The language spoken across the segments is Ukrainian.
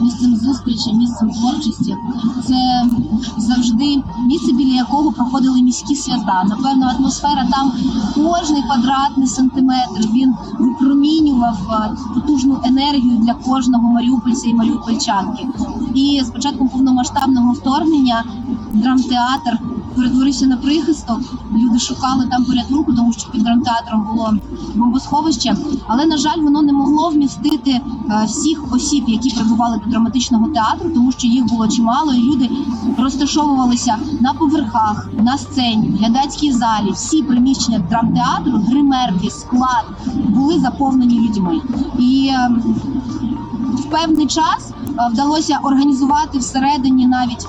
місцем зустрічі, місцем творчості. Це завжди місце, біля якого проходили міські свята. Напевно, атмосфера там кожний квадратний сантиметр він випромінював потужну енергію для кожного маріупольця і маріупольчанки. І з початком повномасштабного вторгнення драмтеатр перетворився на прихисток. Люди шукали там порятунку, тому що під драмтеатром було бомбосховище. Але на жаль, воно не могло вмістити е, всіх осіб, які прибували до драматичного театру, тому що їх було чимало, і люди розташовувалися на поверхах, на сцені, в глядацькій залі. Всі приміщення драмтеатру, гримерки, склад були заповнені людьми. І ем, в певний час вдалося організувати всередині навіть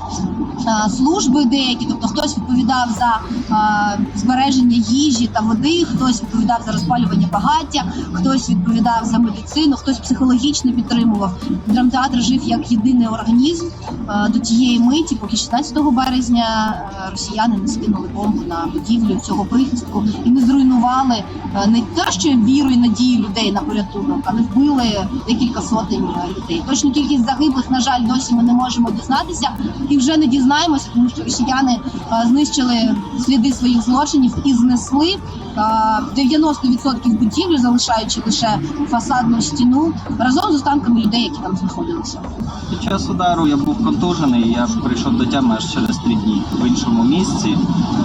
е, служби деякі, тобто хтось відповідав за е, збереження їжі та води, хтось відповідав за розпалювання багаття, хтось відповідав за медицину, хтось психологічно підтримував. Драмтеатр жив як єдиний організм е, до тієї миті, поки 16 березня е, росіяни не скинули бомбу на будівлю цього прихистку і не зруйнували е, не те, що віру і надію людей на порятунок, а не вбили декілька сотень е, людей. Точну кількість загиблих, на жаль, досі ми не можемо дізнатися і вже не дізнаємося, тому що росіяни е, знищили сліди своїх злочинів і знесли е, 90% будівлі, залишаючи лише фасадну стіну разом з останками людей, які там знаходилися. Під час удару я був контужений, я прийшов до тями аж через три дні в іншому місці.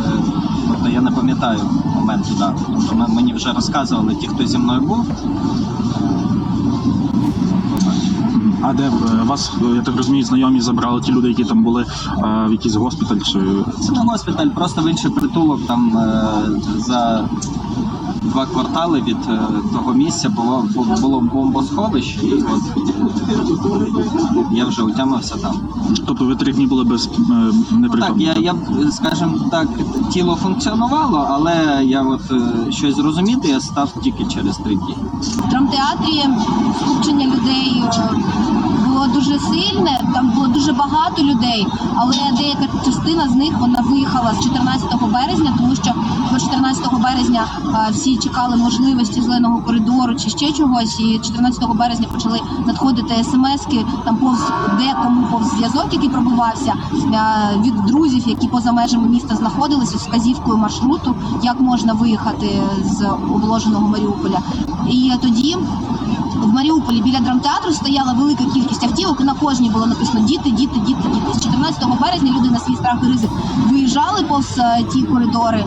Е, Тобто я не пам'ятаю момент удару. Тобто мені вже розказували ті, хто зі мною був. А де е, вас, е, я так розумію, знайомі забрали ті люди, які там були е, в якийсь госпіталь чи Це не госпіталь, просто в інший притулок там за два квартали від е, того місця було, бу- було бомбосховище, і от я вже утямився там. тобто ви три дні були без е, Так, я, я скажімо так, тіло функціонувало, але я от е, щось зрозуміти я став тільки через три дні. В драмтеатрі скупчення людей було дуже сильне, там було дуже багато людей, але деяка частина з них вона виїхала з 14 березня, тому що до 14 березня всі чекали можливості зеленого коридору чи ще чогось. І 14 березня почали надходити смски там повз декому повз зв'язок, який пробивався е, від друзів, які поза межами міста знаходилися з вказівкою маршруту, як можна виїхати з обложеного Маріуполя. І тоді в Маріуполі біля драмтеатру стояла велика кількість автівок, на кожній було написано діти, діти, діти, діти. З 14 березня люди на свій страх і ризик виїжджали повз е, ті коридори.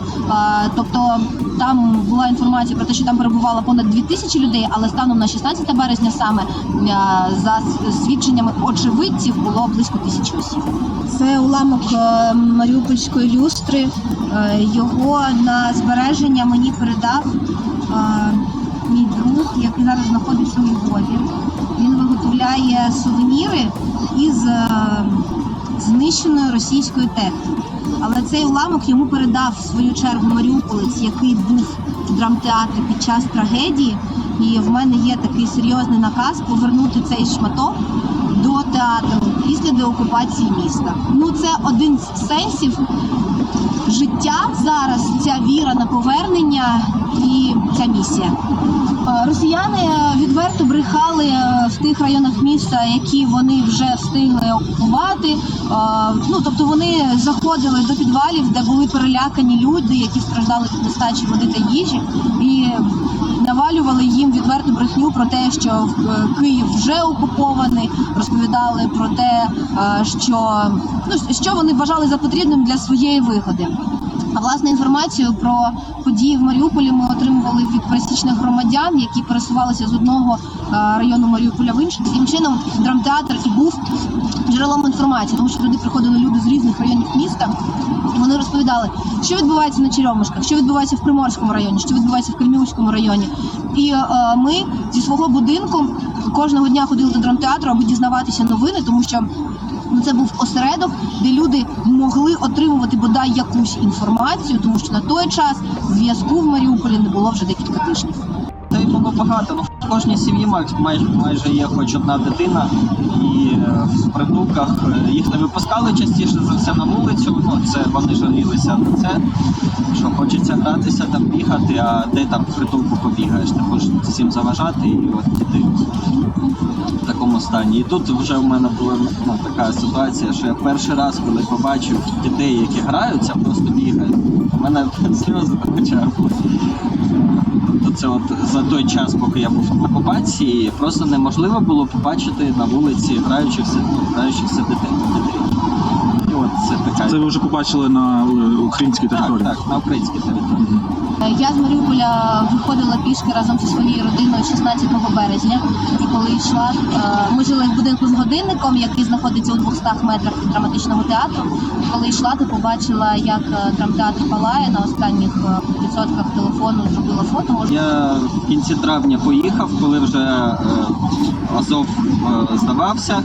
Тобто там була інформація про те, що там перебувало понад 2 тисячі людей, але станом на 16 березня саме е, за свідченнями очевидців було близько тисячі осіб. Це уламок е, маріупольської люстри. Е, Його на збереження мені передав мій друг, який зараз знаходиться у Львові. Він виготовляє сувеніри із знищеної російської техніки. Але цей уламок йому передав в свою чергу маріуполець, який був в драмтеатрі під час трагедії. І в мене є такий серйозний наказ повернути цей шматок до театру після деокупації міста. Ну це один з сенсів життя зараз. Ця віра на повернення і ця місія. Е, Росіяни відверто міста, які вони вже встигли окупувати. Ну тобто вони заходили до підвалів, де були перелякані люди, які страждали від нестачі води та їжі, і навалювали їм відверту брехню про те, що е, Київ вже окупований, розповідали про те, е, що ну що вони вважали за потрібним для своєї вигоди. А власне інформацію про події в Маріуполі ми отримували від пересічних громадян, які пересувалися з одного району Маріуполя в інший. Таким чином драмтеатр і був джерелом інформації, тому що туди приходили люди з різних районів міста. Вони розповідали, що відбувається на Черемушках, що відбувається в Приморському районі, що відбувається в Кремлівському районі. І е, ми зі свого будинку кожного дня ходили до драмтеатру, аби дізнаватися новини, тому що Ну, це був осередок, де люди могли отримувати бодай якусь інформацію, тому що на той час зв'язку в Маріуполі не було вже декілька тижнів. Та й було багато. В кожній сім'ї май- майже майже є хоч одна дитина, і е, в притулках е, їх не випускали частіше за все на вулицю. Ну це вони жалілися на це. Що хочеться гратися там бігати, а де там в притулку побігаєш, не можеш всім заважати, і от діти в такому стані. І тут вже в мене була ну, така ситуація, що я перший раз, коли побачив дітей, які граються, просто бігають. У мене сльози на очах. Тобто це от за той час, поки я був в окупації, просто неможливо було побачити на вулиці граючихся, граючихся дітей. дітей. І от це така Це ви вже побачили на е, українській території. так, на українській території. Е, Я з Маріуполя виходила пішки разом зі своєю родиною 16 березня. І коли йшла, е, ми жили в будинку з годинником, який знаходиться у 200 метрах драматичного театру. Коли йшла, то побачила, як е, драмтеатр палає на останніх е, відсотках телефону. Зробила фото. Я в кінці травня поїхав, коли вже е, Азов здавався.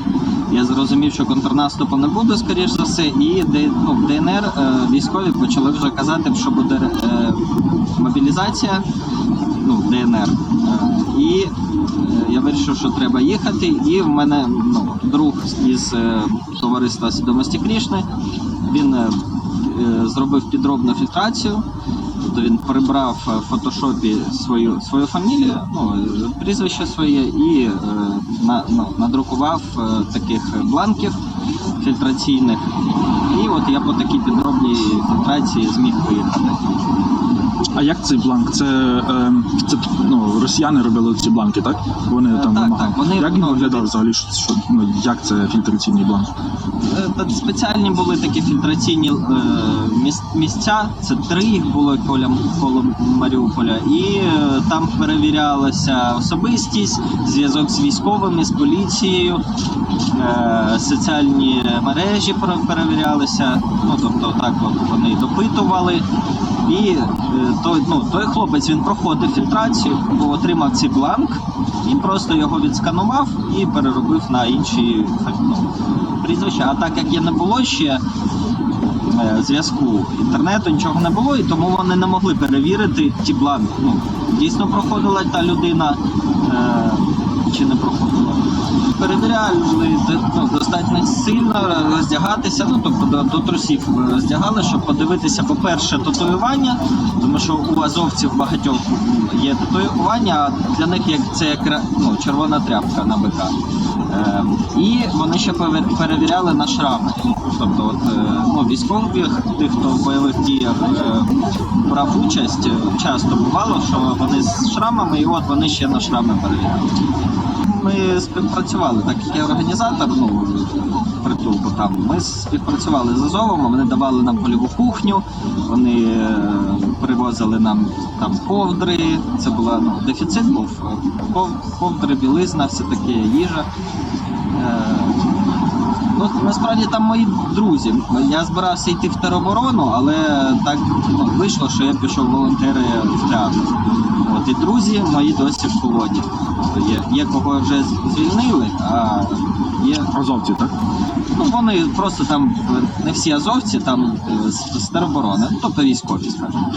Я зрозумів, що контрнаступу не буде, скоріш за все, і ну, в ДНР е, військові почали вже казати, що буде е, мобілізація ну, ДНР. Е, і я вирішив, що треба їхати. І в мене ну, друг із товариства Свідомості Крішни, він зробив підробну фільтрацію. Тобто він прибрав в фотошопі свою свою фамілію, ну прізвище своє і е, на, ну, надрукував е, таких бланків фільтраційних. І от я по такій підробній фільтрації зміг поїхати. А як цей бланк? Це, е, це ну, росіяни робили ці бланки, так? Вони Е, там так, вимагали. так, вони, як він ну, виглядав взагалі? Що, що, ну, як це фільтраційний бланк? Е, Спеціальні були такі фільтраційні е, міс- місця. Це три їх було коло, коло Маріуполя, і е, там перевірялася особистість, зв'язок з військовими, з поліцією, е, соціальні мережі перевірялися. Ну тобто, так от вони допитували. І е, той, ну, той хлопець він проходив фільтрацію, отримав цей бланк і просто його відсканував і переробив на інші ну, прізвища. А так як є не було ще е, зв'язку інтернету, нічого не було, і тому вони не могли перевірити ті бланки. Ну, дійсно проходила та людина е, чи не проходила. Перевіряли ну, достатньо сильно роздягатися, ну тобто до, до трусів роздягали, щоб подивитися, по-перше, татуювання, тому що у азовців багатьох є татуювання, а для них як це як ну, червона тряпка на БК. Е, і вони ще перевіряли на шрами. Тобто, от, е, ну, військових, тих, хто в бойових діях е, брав участь, е, часто бувало, що вони з шрамами, і от вони ще на шрами перевіряли. Ми співпрацювали, так як я організатор, ну притулку там. Ми співпрацювали з Азовом, вони давали нам польову кухню, вони е, привозили нам там ковдри. Це була ну, дефіцит був. е, ков- Ковдри, білизна, все таке, їжа. Е, Ну, насправді там мої друзі. Я збирався йти в тероборону, але так ну, вийшло, що я пішов волонтери в театр. І друзі мої досі в полоні. Тобто Є, є кого вже звільнили, а є. Азовці, так? Ну вони просто там не всі азовці, там е, тероборони, ну, тобто військові, скажімо.